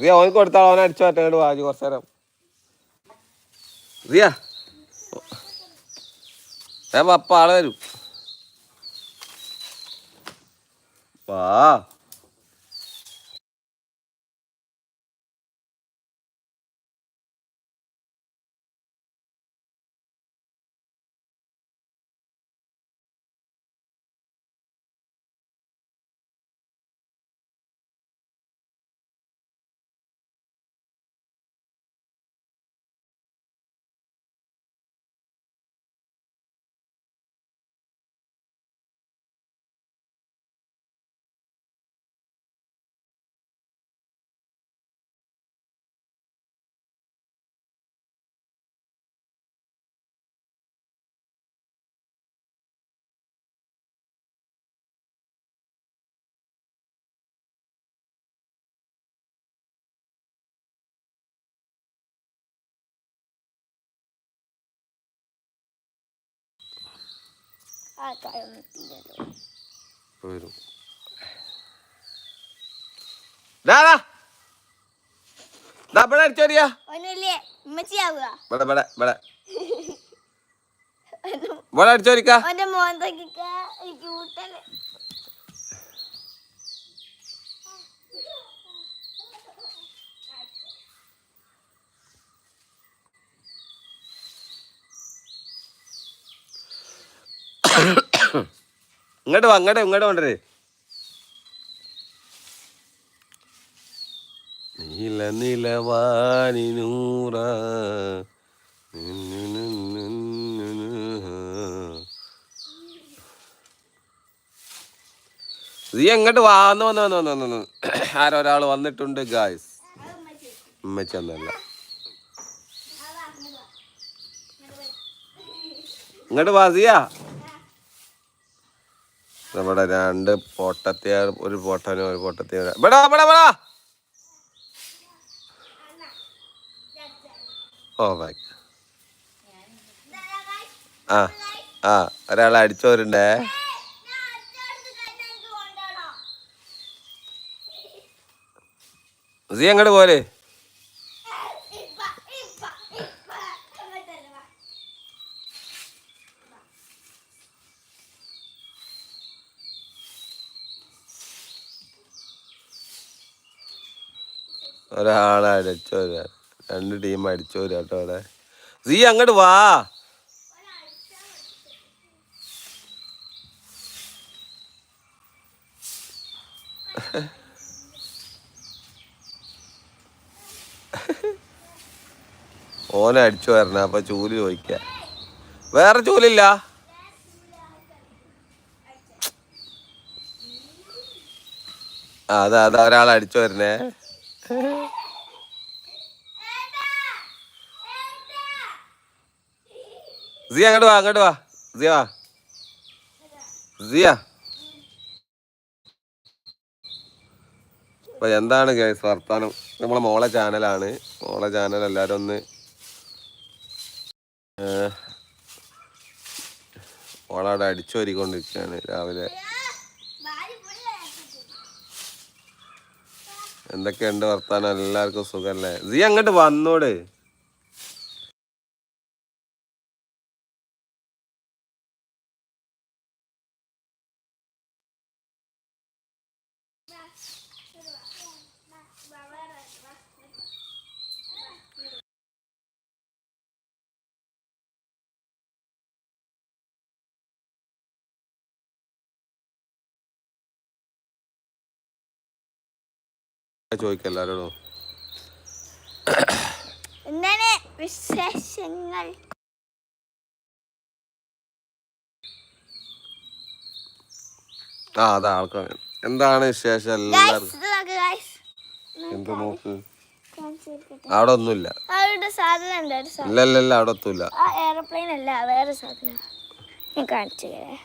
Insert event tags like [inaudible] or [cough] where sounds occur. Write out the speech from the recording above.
റിയ ഓനക്ക് കൊടുത്താൽ അവനെ അടിച്ചു മാറ്റാണ്ട് വാജി കുറച്ചു നേരം. റിയ. ഏ പപ്പ ആൾ വരും. വാ. ആൾക്കാരൊന്നും എത്തിയില്ലല്ലോ വരും. ഇവിടെ ഉമ്മച്ചിയാവുക [laughs] ഇവിടെ ഇവിടെ ഇവിടെ ഇവിടെ അടിച്ചോടിക്കാ അവന്റെ മോന്തൊക്കെ ക്യൂട്ടല്ലേ ഇങ്ങോട്ട് വാ ഇങ്ങോട്ട് ഇങ്ങോട്ട് കൊണ്ടുവരേ. നീല നിലവാനിനൂറ നീ എങ്ങോട്ട് വാന്ന് വന്ന് വന്ന് വന്ന് വന്ന്. ആരൊരാൾ വന്നിട്ടുണ്ട് ഗായ്സ് ഉമ്മച്ചൊന്നല്ല ഇങ്ങോട്ട് വാ സിയാ. നമ്മുടെ രണ്ട് പൊട്ടത്തിയ ഒരു പൊട്ടനും ഒരു പൊട്ടത്തിയ ആ ആ ഒരാളെ അടിച്ചോരുണ്ടേ സി അങ്ങോട്ട് പോലെ ഒരാളെ അടിച്ചോരാ. രണ്ട് ടീം അടിച്ചോ കേട്ടോ അവിടെ. സി അങ്ങോട്ട് വാ. ഓനെ അടിച്ചു വരണ അപ്പൊ ചൂലി ചോദിക്ക. വേറെ ചൂലില്ല? അതാ അതാ ഒരാൾ അടിച്ചു വരണേ. സിയ അങ്ങോട്ട് വാ അങ്ങോട്ട് വാ. സിയ വാ. സിയ. അപ്പൊ എന്താണ് ഗൈസ് വർത്താനം? നമ്മളെ മോളെ ചാനലാണ് മോളെ ചാനൽ എല്ലാരും ഒന്ന് മോളവിടെ അടിച്ചോരിക്കൊണ്ടിരിക്കുകയാണ് രാവിലെ. എന്തൊക്കെയുണ്ട് വർത്താനം? എല്ലാവർക്കും സുഖല്ലേ? സി അങ്ങോട്ട് വന്നോട്. ചോദിക്കാം എല്ലാരോടും എന്താണ് വിശേഷങ്ങൾ? ആ അതാ ആൾക്കാർ എന്താണ് വിശേഷം എല്ലാവർക്കും? എന്ത് നോക്ക്? അവിടെ ഒന്നുമില്ല. ഇല്ല ഇല്ല ഇല്ല അവിടെ ഒത്തുമില്ല. എയർപ്ലെയിൻ അല്ല വേറെ സാധനം. ഞാൻ കാണിച്ചു തരാം.